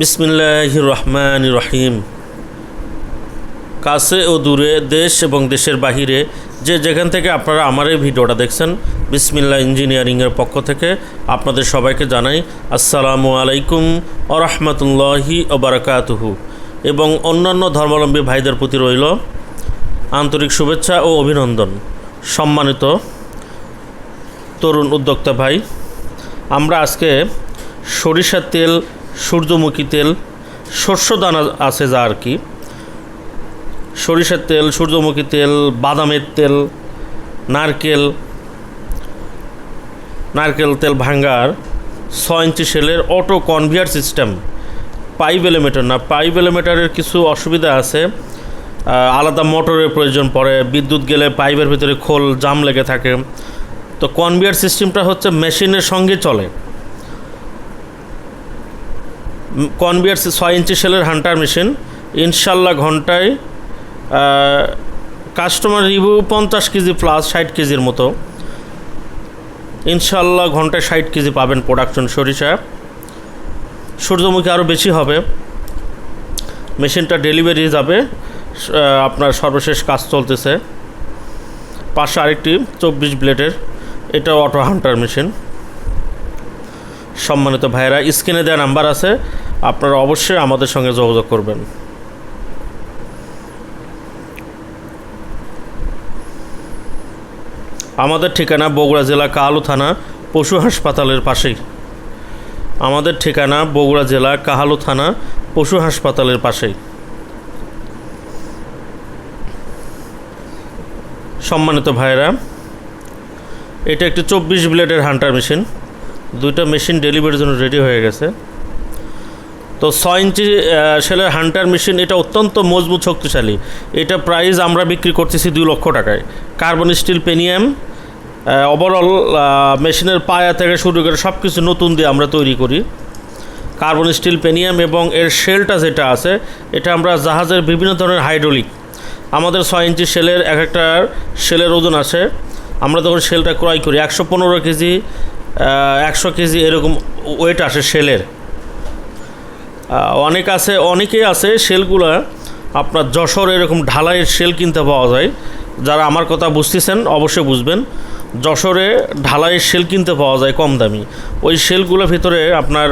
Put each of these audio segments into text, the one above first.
বিসমিল্লাহ রহমান রহিম কাছে ও দূরে দেশ এবং দেশের বাহিরে যে যেখান থেকে আপনারা আমার এই ভিডিওটা দেখছেন বিসমিল্লা ইঞ্জিনিয়ারিংয়ের পক্ষ থেকে আপনাদের সবাইকে জানাই আসসালামু আলাইকুম ও রহমতুল্লাহি ওবরাকাতুহু এবং অন্যান্য ধর্মাবলম্বী ভাইদের প্রতি রইল আন্তরিক শুভেচ্ছা ও অভিনন্দন। সম্মানিত তরুণ উদ্যোক্তা ভাই, আমরা আজকে সরিষার তেল সূর্যমুখী তেল, শস্য দানা আছে যা আর কি। সরিষার তেল, সূর্যমুখী তেল, বাদামের তেল, নারকেল নারকেল তেল ভাঙ্গার ছ ইঞ্চি সেলের auto conveyor system. Pipe elevator না, পাইপ এলিমেটারের কিছু অসুবিধা আছে। আলাদা মোটরের প্রয়োজন পড়ে, বিদ্যুৎ গেলে পাইপের ভিতরে খোল, জাম লেগে থাকে। তো কনভিয়ার সিস্টেমটা হচ্ছে মেশিনের সঙ্গে চলে। কনভিয়ার ছয় ইঞ্চি সেলের হান্টার মেশিন। ইনশাল্লাহ ঘন্টায় কাস্টমার রিভিউ পঞ্চাশ কেজি প্লাস ষাট কেজির মতো। ইনশাল্লাহ ঘন্টায় ষাট কেজি পাবেন প্রোডাকশন সরিষা। সূর্যমুখী আরও বেশি হবে। মেশিনটা ডেলিভারি যাবে। আপনার সর্বশেষ কাজ চলতেছে। পাশে আরেকটি চব্বিশ ব্লেডের এটা অটো হান্টার মেশিন সম্মানিত ভাইয়েরা স্ক্রিনে দেওয়া নাম্বার আছে। আপনারা অবশ্যই আমাদের সঙ্গে যোগাযোগ করবেন। আমাদের ঠিকানা বগুড়া জেলা কাহালু থানা, পশু হাসপাতালের পাশেই। আমাদের ঠিকানা বগুড়া জেলা কাহালু থানা, পশু হাসপাতালের পাশেই। সম্মানিত ভাইয়েরা, এটা একটি চব্বিশ ব্লেডের হান্টার মেশিন। দুইটা মেশিন ডেলিভারির জন্য রেডি হয়ে গেছে। তো ছয় ইঞ্চি সেলের হান্টার মেশিন, এটা অত্যন্ত মজবুত, শক্তিশালী। এটা প্রাইস আমরা বিক্রি করতেছি দুই লক্ষ টাকায়। কার্বন স্টিল পেনিয়াম ওভারঅল মেশিনের পায়া থেকে শুরু করে সব কিছু নতুন দিয়ে আমরা তৈরি করি। কার্বন স্টিল পেনিয়াম এবং এর শেলটা যেটা আছে, এটা আমরা জাহাজের বিভিন্ন ধরনের হাইড্রোলিক আমাদের ছয় ইঞ্চি সেলের এক একটা সেলের ওজন আছে। আমরা যখন সেলটা ক্রয় করি। একশো পনেরো কেজি একশো কেজি এরকম ওয়েট আসে সেলের অনেক আছে, অনেকেই আছে সেলগুলো। আপনার যশোর এরকম ঢালাইয়ের সেল কিনতে পাওয়া যায়। যারা আমার কথা বুঝতেছেন, অবশ্যই বুঝবেন। যশোরে ঢালাইয়ের সেল কিনতে পাওয়া যায় কম দামি। ওই সেলগুলোর ভিতরে আপনার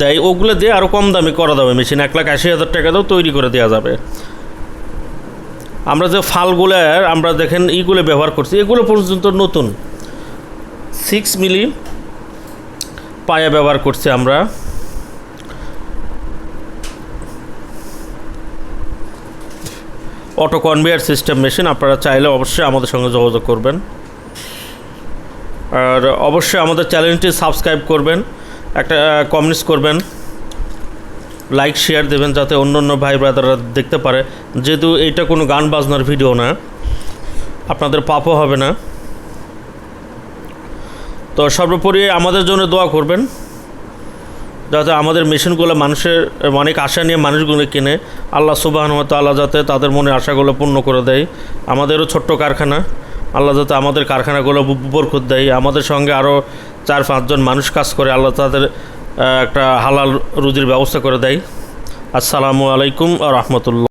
দেয়, ওগুলো দিয়ে আরও কম দামি করা যাবে মেশিন। এক লাখ আশি হাজার টাকা দিয়েও তৈরি করে দেওয়া যাবে। আমরা যে ফালগুলো, আমরা দেখেন ইগুলো ব্যবহার করছি, এগুলো পর্যন্ত নতুন। সিক্স মিলি পায়া ব্যবহার করছি আমরা। অটো কনভেয়ার সিস্টেম মেশিন, আপনারা চাইলে অবশ্যই আমাদের সঙ্গে যোগাযোগ করবেন। আর অবশ্যই আমাদের চ্যানেলটি সাবস্ক্রাইব করবেন, একটা কমেন্টস করবেন, লাইক, শেয়ার দেবেন যাতে অন্য অন্য ভাই ব্রাদাররা দেখতে পারে। যেহেতু এইটা কোনো গান বাজনার ভিডিও না, আপনাদের পাপও হবে না। তো সর্বোপরি আমাদের জন্য দোয়া করবেন। যাতে আমাদের মেশিনগুলো মানুষের, অনেক আশা নিয়ে মানুষগুলো কিনে, আল্লাহ সুবাহন আল্লাহ যাতে তাদের মনে আশাগুলো পূর্ণ করে দেয়। আমাদেরও ছোট্ট কারখানা, আল্লাহ যাতে আমাদের কারখানাগুলো বরকত দেয়। আমাদের সঙ্গে আরও চার পাঁচজন মানুষ কাজ করে, আল্লাহ তাদের একটা হালাল রুজির ব্যবস্থা করে দেয়। আসসালামু আলাইকুম রহমতুল্লাহ।